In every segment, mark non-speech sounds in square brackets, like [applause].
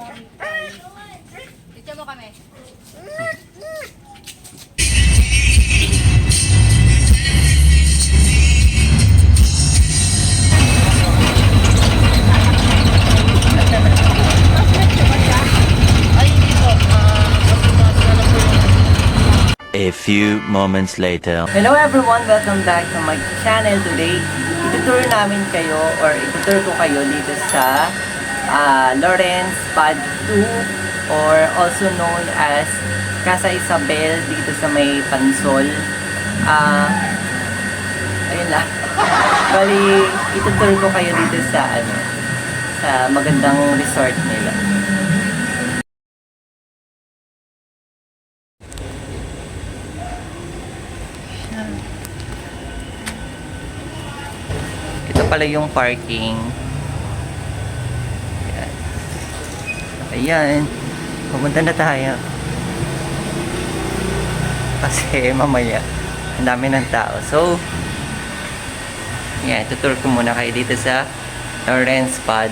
Picture mo kami. A few moments later. Hello everyone! Welcome back to my channel today. Itutur namin kayo or itutur ko kayo dito sa ah, Lawrence Pad 2 or also known as Casa Isabel dito sa may Pansol. Ah, ayun lang. [laughs] Bali, itutur ko kayo dito sa ano sa magandang resort nila. Ito pala yung parking. Ayan. Ayan. Pumunta na tayo. Kasi mamaya, ang dami ng tao. So, yeah, tutur ko muna kayo dito sa Lawrence Pad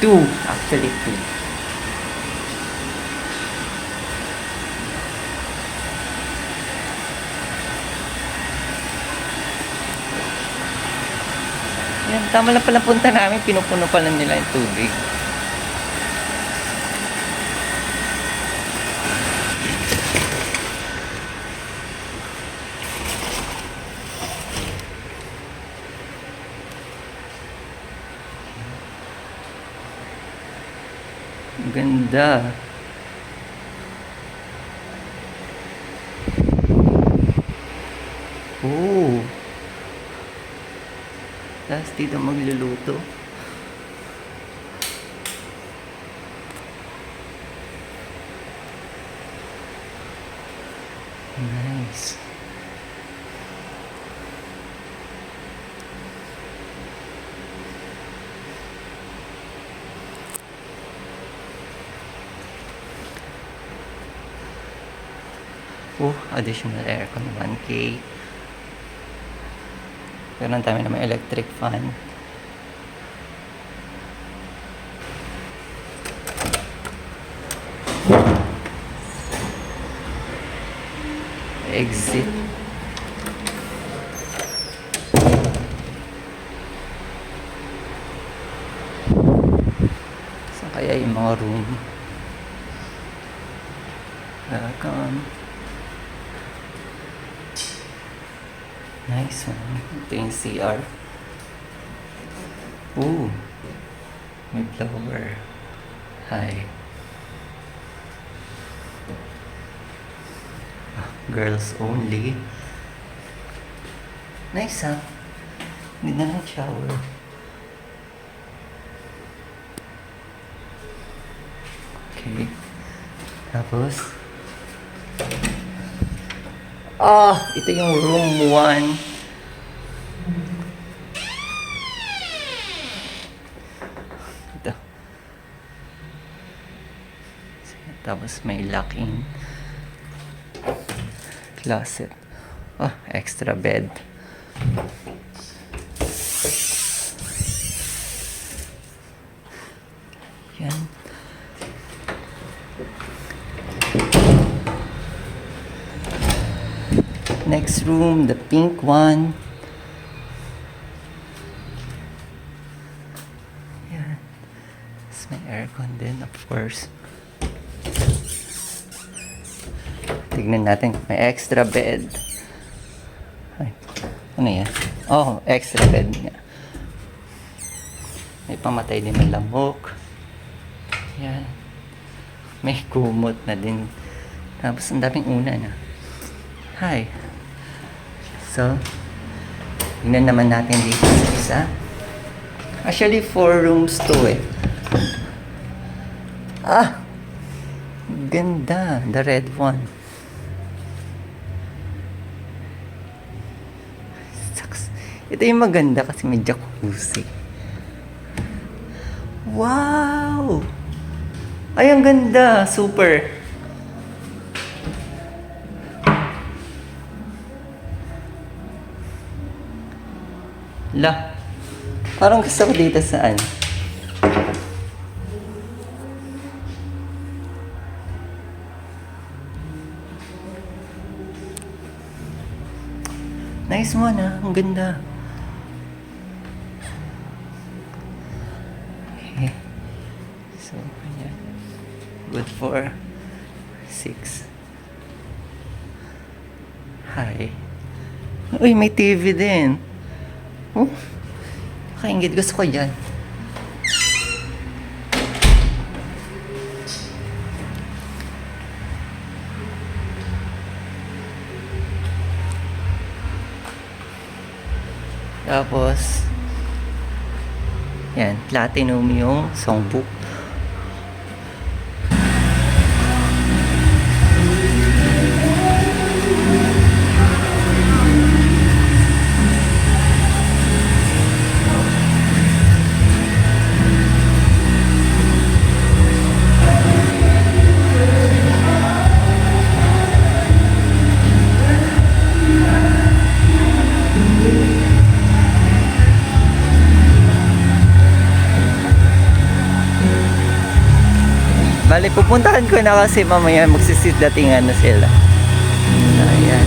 2. Actually, 2. Yan, tama lang pala punta namin. Pinupuno pala nila yung tubig. Ang Ganda. Oh. Tapos dito magluluto. Nice. Additional aircon 1K. Pero ang dami naman electric fan. Exit. Saan kaya yung mga room? Welcome. Nice one. Ito yung CR. Ooh. May flower. Hi. Ah, Girls only. Nice ha. Hindi na lang shower. Okay. Tapos, Ah, ito yung room 1. Tapos may locking closet. Oh, extra bed. Yan. Next room, the pink one. Yan. Tapos may aircon din, of course. Tignan natin, may extra bed. Ay, ano yan? Oh, extra bed nga. May pamatay din ng lamok. Yan. May kumot na din. Tapos ang daming una na. Hi. So, tingnan naman natin dito sa isa. Actually, four rooms to eh. Ah! Ganda. The red one. Ito yung maganda kasi may jacuzzi. Wow! Ay, ang ganda. Super. La. Parang gusto ko dito saan. Nice one ah. Ang ganda. Good for six. Hi. Uy, may TV din. Oh. Kaingit. Gusto ko yan. Tapos, yan, platinum yung songbook. Pupuntahan ko na kasi mamaya magsisit datingan na sila. Ayan.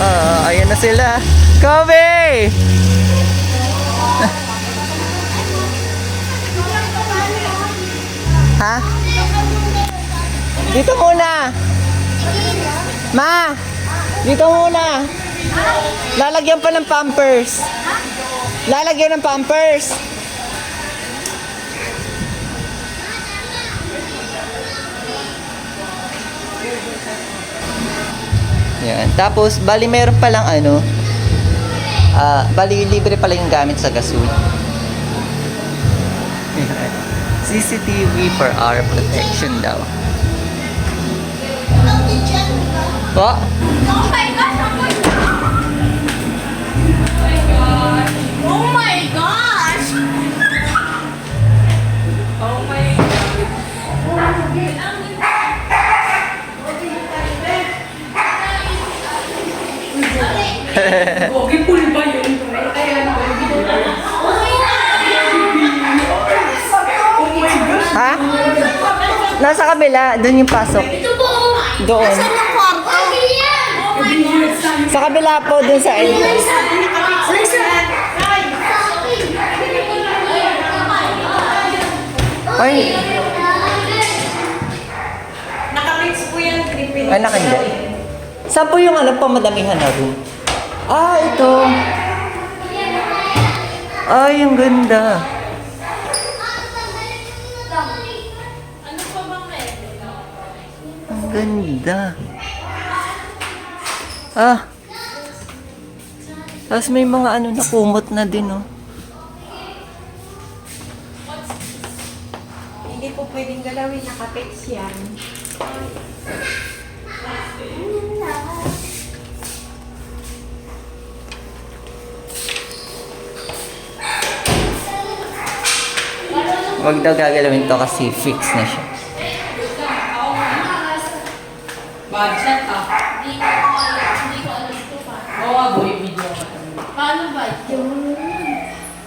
Ah, sila. Kobe! ha? Dito muna. Ma! Dito muna. Lalagyan pa ng pampers. Lalagyan ng pampers. Yan. Tapos, bali meron palang ano, ah, bali libre pala yung gamit sa gasol. [laughs] CCTV for our protection daw. Po? Oh my gosh! Oh my gosh! Oh my Gogi pool kabila, doon yung pasok. Ito po! Doon. Yung kwarto? Sa kabila po, doon sa entrance. Ay, Nakamix po yan, ay nakanda. Saan po yung ano, pamadamihan na room? Ah, ito. Ay, ang ganda. Ganda. Ah. Tapos may mga ano na kumot na din, oh. Hindi po pwedeng galawin, nakapix yan. Huwag daw gagalawin to kasi fix na siya. Budget ah. Oo, oh, boy, video ka. Paano ba ito?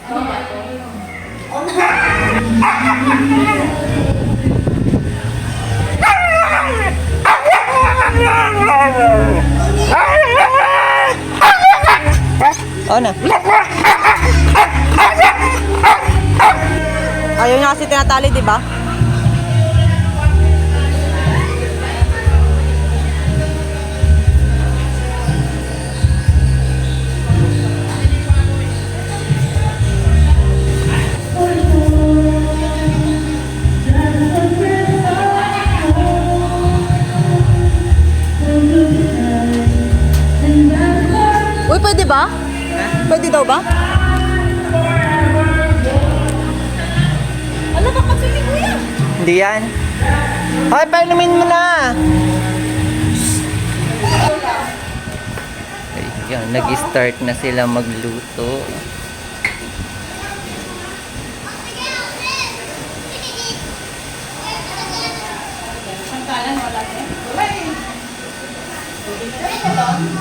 Ano ba ito? Oh na. Ayaw niya kasi tinatali, di ba? Pwede ba? Pwede daw ba? Alam ka kasi ni Kuya. Hindi yan. Hoy, painumin mo na! Ayan, nag-start na sila magluto.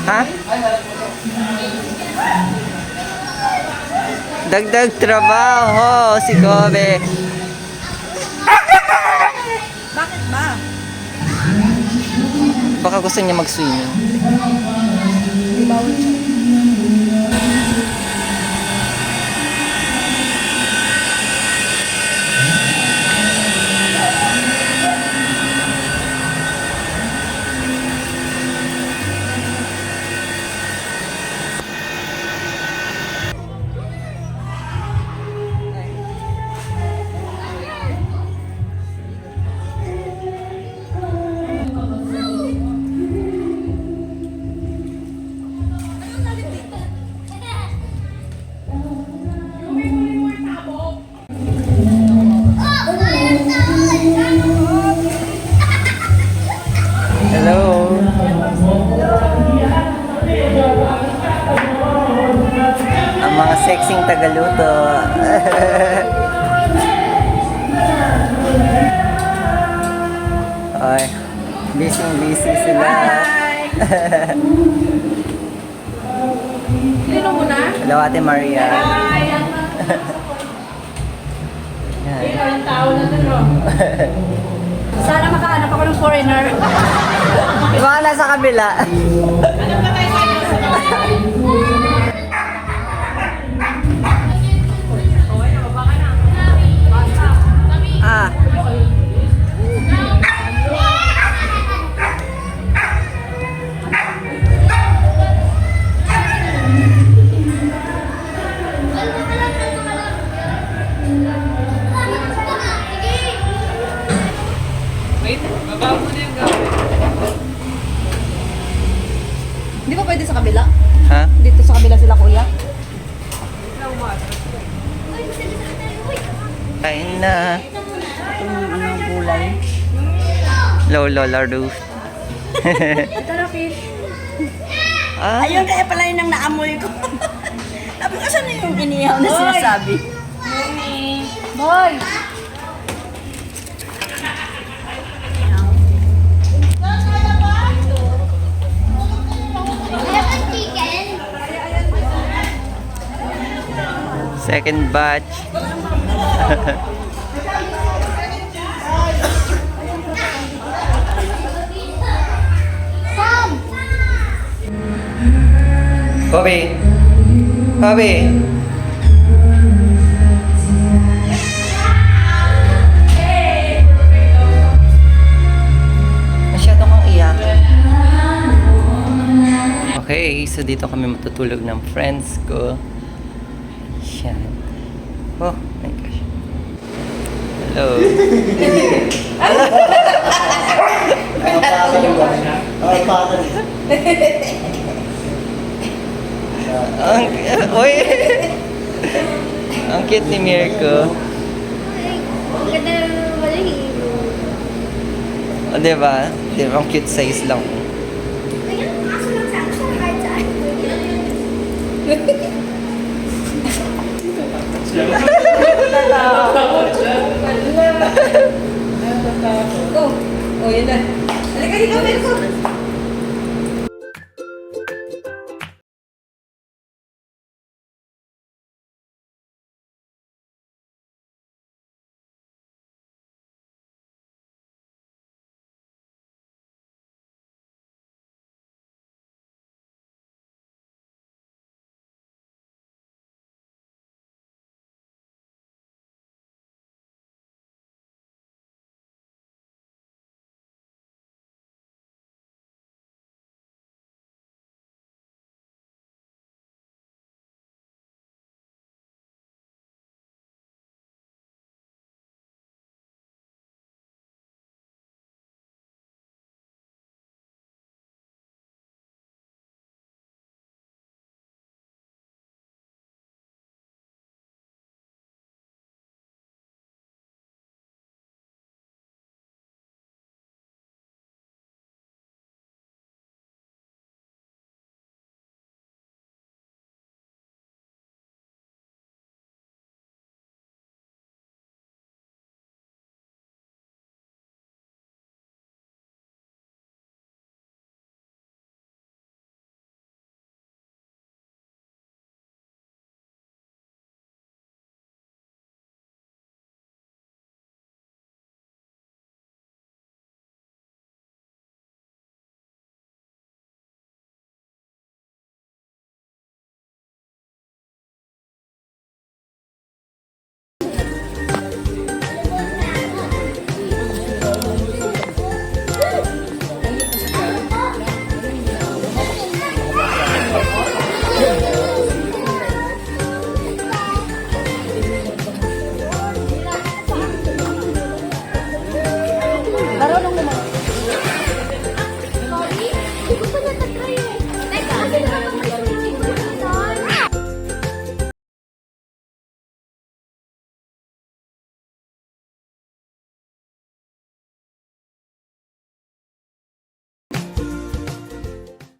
Ha? Dagdag trabaho si Kobe. Bakit ba? Baka gusto niya mag-swimming. Di bawal siya. Sexing tagaluto. Ay, [laughs] busy busy sila. [laughs] Sino mo na? Hello, Ate Maria. [laughs] Yan. Ikaw yung tao na dun, oh. Sana makahanap ako ng foreigner. Mga nasa kabila. ah. Di ba pwede sa kabila? Ha? Dito sa kabila sila kuya? Kain na. Ano, gulay. Lolo, lardo. Ito na, fish. ah, Ayun, kaya pala yun ang naamoy ko. Sabi ko, saan na yung inihaw na sinasabi? Boy! Second batch. Bobby. Bobby. Masyado kang. Okay, so dito kami matutulog ng friends ko. Yan. Oh my gosh. Hello. [laughs] Ang, oy! Ang cute ni Mirko. O, diba? Diba? Ang cute size lang. Oh, oh, yun na. Halika dito, Mirko.